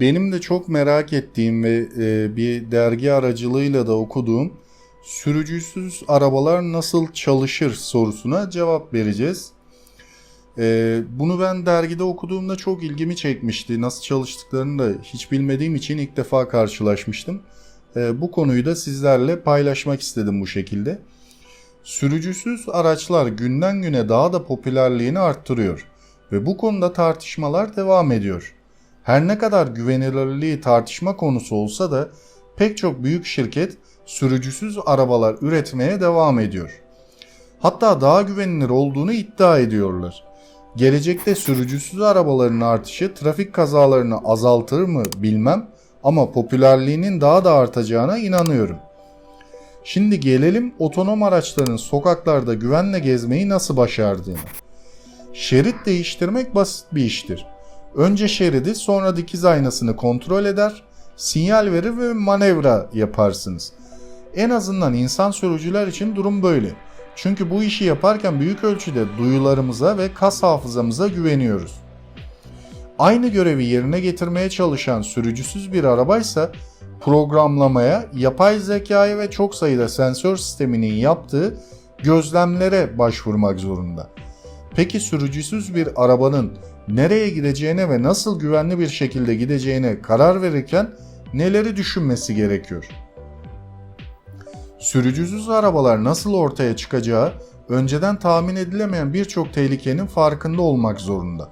Benim de çok merak ettiğim ve e, bir dergi aracılığıyla da okuduğum sürücüsüz arabalar nasıl çalışır sorusuna cevap vereceğiz. E, bunu ben dergide okuduğumda çok ilgimi çekmişti. Nasıl çalıştıklarını da hiç bilmediğim için ilk defa karşılaşmıştım. E, bu konuyu da sizlerle paylaşmak istedim bu şekilde. Sürücüsüz araçlar günden güne daha da popülerliğini arttırıyor ve bu konuda tartışmalar devam ediyor. Her ne kadar güvenilirliği tartışma konusu olsa da pek çok büyük şirket sürücüsüz arabalar üretmeye devam ediyor. Hatta daha güvenilir olduğunu iddia ediyorlar. Gelecekte sürücüsüz arabaların artışı trafik kazalarını azaltır mı bilmem ama popülerliğinin daha da artacağına inanıyorum. Şimdi gelelim otonom araçların sokaklarda güvenle gezmeyi nasıl başardığına. Şerit değiştirmek basit bir iştir. Önce şeridi sonra dikiz aynasını kontrol eder, sinyal verir ve manevra yaparsınız. En azından insan sürücüler için durum böyle. Çünkü bu işi yaparken büyük ölçüde duyularımıza ve kas hafızamıza güveniyoruz. Aynı görevi yerine getirmeye çalışan sürücüsüz bir arabaysa programlamaya, yapay zekaya ve çok sayıda sensör sisteminin yaptığı gözlemlere başvurmak zorunda. Peki sürücüsüz bir arabanın nereye gideceğine ve nasıl güvenli bir şekilde gideceğine karar verirken neleri düşünmesi gerekiyor? Sürücüsüz arabalar nasıl ortaya çıkacağı önceden tahmin edilemeyen birçok tehlikenin farkında olmak zorunda.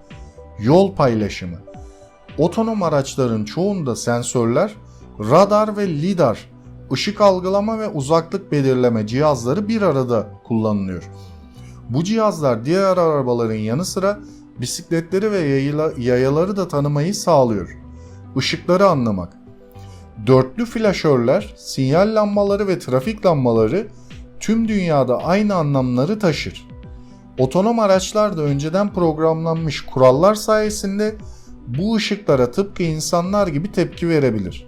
Yol paylaşımı. Otonom araçların çoğunda sensörler, radar ve lidar, ışık algılama ve uzaklık belirleme cihazları bir arada kullanılıyor. Bu cihazlar diğer arabaların yanı sıra bisikletleri ve yayla, yayaları da tanımayı sağlıyor. Işıkları anlamak. Dörtlü flaşörler, sinyal lambaları ve trafik lambaları tüm dünyada aynı anlamları taşır. Otonom araçlar da önceden programlanmış kurallar sayesinde bu ışıklara tıpkı insanlar gibi tepki verebilir.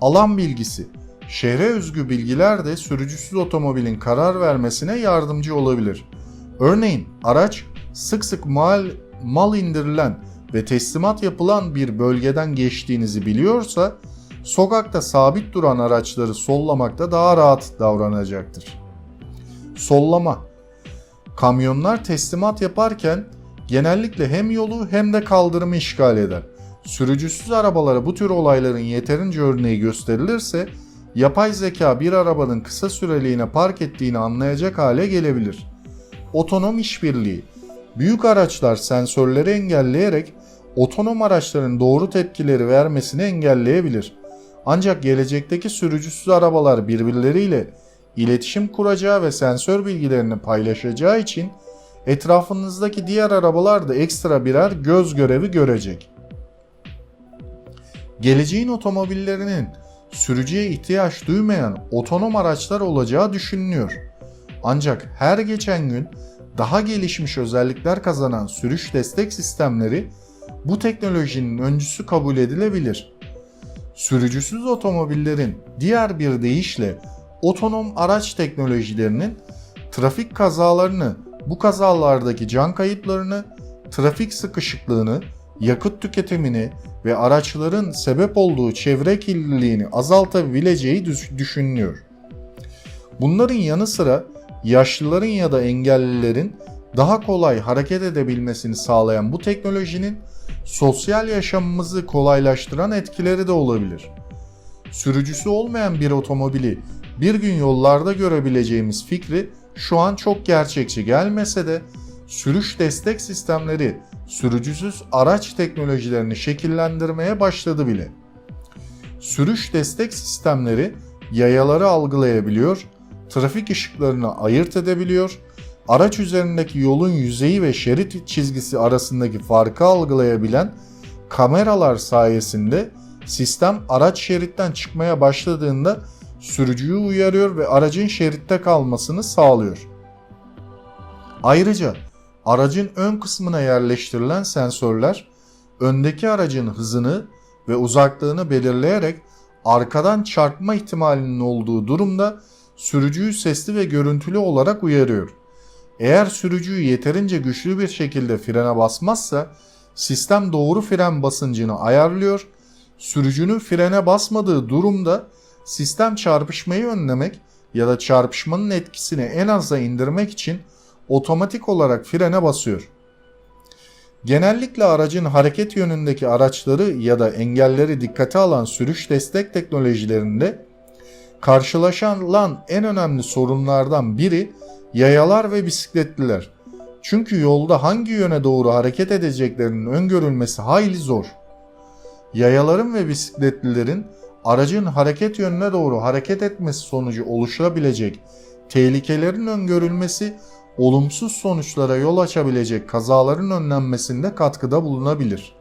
Alan bilgisi Şehre özgü bilgiler de sürücüsüz otomobilin karar vermesine yardımcı olabilir. Örneğin araç sık sık mal, mal indirilen ve teslimat yapılan bir bölgeden geçtiğinizi biliyorsa sokakta sabit duran araçları sollamakta daha rahat davranacaktır. Sollama Kamyonlar teslimat yaparken genellikle hem yolu hem de kaldırımı işgal eder. Sürücüsüz arabalara bu tür olayların yeterince örneği gösterilirse yapay zeka bir arabanın kısa süreliğine park ettiğini anlayacak hale gelebilir. Otonom işbirliği Büyük araçlar sensörleri engelleyerek otonom araçların doğru tepkileri vermesini engelleyebilir. Ancak gelecekteki sürücüsüz arabalar birbirleriyle iletişim kuracağı ve sensör bilgilerini paylaşacağı için etrafınızdaki diğer arabalar da ekstra birer göz görevi görecek. Geleceğin otomobillerinin sürücüye ihtiyaç duymayan otonom araçlar olacağı düşünülüyor. Ancak her geçen gün daha gelişmiş özellikler kazanan sürüş destek sistemleri bu teknolojinin öncüsü kabul edilebilir. Sürücüsüz otomobillerin diğer bir deyişle otonom araç teknolojilerinin trafik kazalarını, bu kazalardaki can kayıplarını, trafik sıkışıklığını, yakıt tüketimini ve araçların sebep olduğu çevre kirliliğini azaltabileceği düşünülüyor. Bunların yanı sıra yaşlıların ya da engellilerin daha kolay hareket edebilmesini sağlayan bu teknolojinin sosyal yaşamımızı kolaylaştıran etkileri de olabilir. Sürücüsü olmayan bir otomobili bir gün yollarda görebileceğimiz fikri şu an çok gerçekçi gelmese de sürüş destek sistemleri sürücüsüz araç teknolojilerini şekillendirmeye başladı bile. Sürüş destek sistemleri yayaları algılayabiliyor, trafik ışıklarını ayırt edebiliyor, araç üzerindeki yolun yüzeyi ve şerit çizgisi arasındaki farkı algılayabilen kameralar sayesinde sistem araç şeritten çıkmaya başladığında sürücüyü uyarıyor ve aracın şeritte kalmasını sağlıyor. Ayrıca aracın ön kısmına yerleştirilen sensörler öndeki aracın hızını ve uzaklığını belirleyerek arkadan çarpma ihtimalinin olduğu durumda sürücüyü sesli ve görüntülü olarak uyarıyor. Eğer sürücüyü yeterince güçlü bir şekilde frene basmazsa sistem doğru fren basıncını ayarlıyor. Sürücünün frene basmadığı durumda sistem çarpışmayı önlemek ya da çarpışmanın etkisini en aza indirmek için otomatik olarak frene basıyor. Genellikle aracın hareket yönündeki araçları ya da engelleri dikkate alan sürüş destek teknolojilerinde karşılaşılan en önemli sorunlardan biri yayalar ve bisikletliler. Çünkü yolda hangi yöne doğru hareket edeceklerinin öngörülmesi hayli zor. Yayaların ve bisikletlilerin aracın hareket yönüne doğru hareket etmesi sonucu oluşabilecek tehlikelerin öngörülmesi olumsuz sonuçlara yol açabilecek kazaların önlenmesinde katkıda bulunabilir.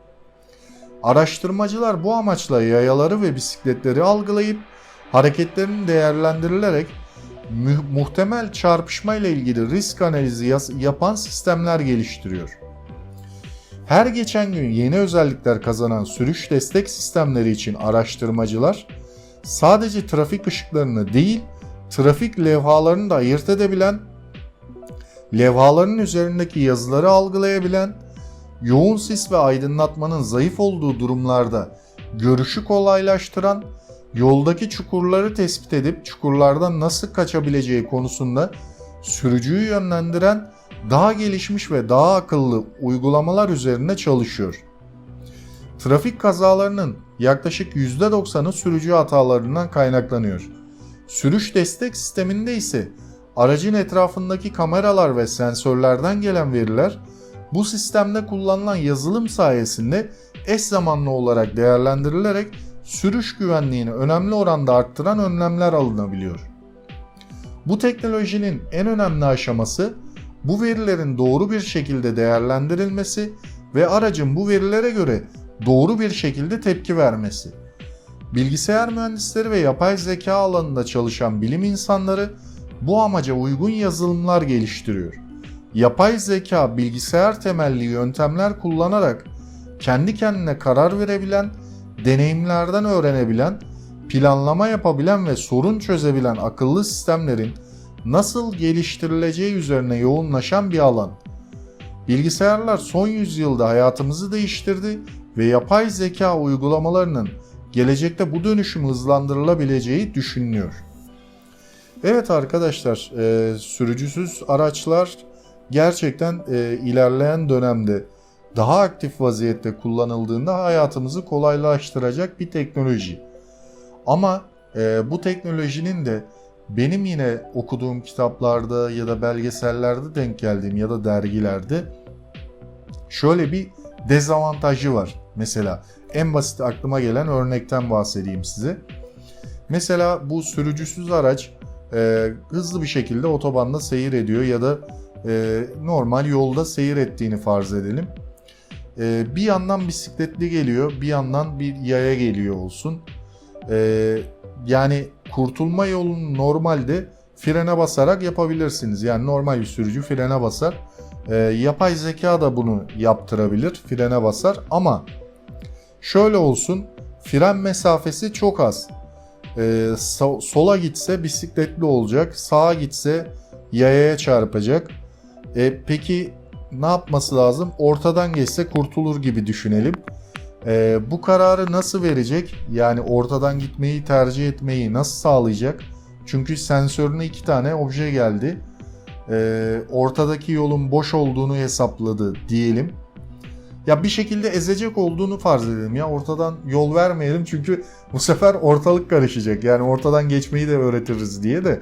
Araştırmacılar bu amaçla yayaları ve bisikletleri algılayıp hareketlerin değerlendirilerek mu- muhtemel çarpışma ile ilgili risk analizi yapan sistemler geliştiriyor. Her geçen gün yeni özellikler kazanan sürüş destek sistemleri için araştırmacılar sadece trafik ışıklarını değil, trafik levhalarını da ayırt edebilen, levhaların üzerindeki yazıları algılayabilen, yoğun sis ve aydınlatmanın zayıf olduğu durumlarda görüşü kolaylaştıran, yoldaki çukurları tespit edip çukurlardan nasıl kaçabileceği konusunda sürücüyü yönlendiren daha gelişmiş ve daha akıllı uygulamalar üzerinde çalışıyor. Trafik kazalarının yaklaşık %90'ı sürücü hatalarından kaynaklanıyor. Sürüş destek sisteminde ise aracın etrafındaki kameralar ve sensörlerden gelen veriler bu sistemde kullanılan yazılım sayesinde eş zamanlı olarak değerlendirilerek sürüş güvenliğini önemli oranda arttıran önlemler alınabiliyor. Bu teknolojinin en önemli aşaması bu verilerin doğru bir şekilde değerlendirilmesi ve aracın bu verilere göre doğru bir şekilde tepki vermesi. Bilgisayar mühendisleri ve yapay zeka alanında çalışan bilim insanları bu amaca uygun yazılımlar geliştiriyor. Yapay zeka bilgisayar temelli yöntemler kullanarak kendi kendine karar verebilen, deneyimlerden öğrenebilen, planlama yapabilen ve sorun çözebilen akıllı sistemlerin nasıl geliştirileceği üzerine yoğunlaşan bir alan. Bilgisayarlar son yüzyılda hayatımızı değiştirdi ve yapay zeka uygulamalarının gelecekte bu dönüşüm hızlandırılabileceği düşünülüyor. Evet arkadaşlar, e, sürücüsüz araçlar gerçekten e, ilerleyen dönemde daha aktif vaziyette kullanıldığında hayatımızı kolaylaştıracak bir teknoloji. Ama e, bu teknolojinin de benim yine okuduğum kitaplarda ya da belgesellerde denk geldiğim ya da dergilerde şöyle bir dezavantajı var. Mesela en basit aklıma gelen örnekten bahsedeyim size. Mesela bu sürücüsüz araç e, hızlı bir şekilde otobanda seyir ediyor ya da e, normal yolda seyir ettiğini farz edelim. E, bir yandan bisikletli geliyor, bir yandan bir yaya geliyor olsun. E, yani kurtulma yolunu normalde frene basarak yapabilirsiniz. Yani normal bir sürücü frene basar. E, yapay zeka da bunu yaptırabilir, frene basar ama şöyle olsun, fren mesafesi çok az. E, so- sola gitse bisikletli olacak, sağa gitse yayaya çarpacak. E, peki ne yapması lazım? Ortadan geçse kurtulur gibi düşünelim. E, bu kararı nasıl verecek? Yani ortadan gitmeyi tercih etmeyi nasıl sağlayacak? Çünkü sensörüne iki tane obje geldi. E, ortadaki yolun boş olduğunu hesapladı diyelim. Ya bir şekilde ezecek olduğunu farz edelim ya ortadan yol vermeyelim çünkü bu sefer ortalık karışacak. Yani ortadan geçmeyi de öğretiriz diye de.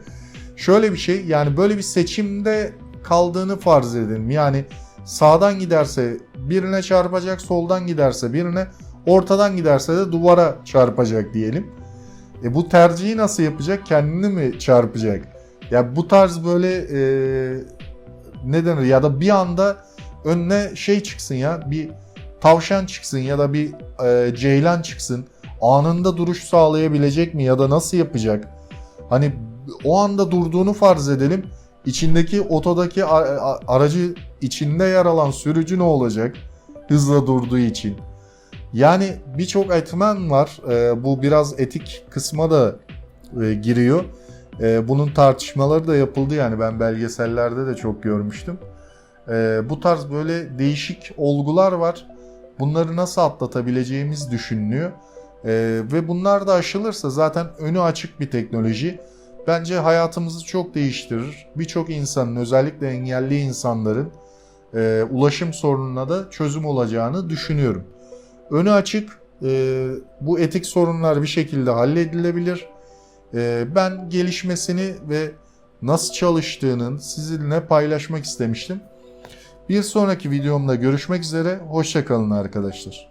Şöyle bir şey yani böyle bir seçimde kaldığını farz edelim. Yani sağdan giderse birine çarpacak, soldan giderse birine, ortadan giderse de duvara çarpacak diyelim. E bu tercihi nasıl yapacak? Kendini mi çarpacak? Ya bu tarz böyle e, ne denir ya da bir anda önüne şey çıksın ya bir tavşan çıksın ya da bir e, ceylan çıksın. Anında duruş sağlayabilecek mi ya da nasıl yapacak? Hani o anda durduğunu farz edelim. İçindeki otodaki aracı içinde yer alan sürücü ne olacak? Hızla durduğu için. Yani birçok etmen var. E, bu biraz etik kısma da e, giriyor. E, bunun tartışmaları da yapıldı yani ben belgesellerde de çok görmüştüm. E, bu tarz böyle değişik olgular var. bunları nasıl atlatabileceğimiz düşünülüyor. Ee, ve bunlar da aşılırsa zaten önü açık bir teknoloji. Bence hayatımızı çok değiştirir. Birçok insanın özellikle engelli insanların e, ulaşım sorununa da çözüm olacağını düşünüyorum. Önü açık e, bu etik sorunlar bir şekilde halledilebilir. E, ben gelişmesini ve nasıl çalıştığının sizinle paylaşmak istemiştim. Bir sonraki videomda görüşmek üzere. Hoşçakalın arkadaşlar.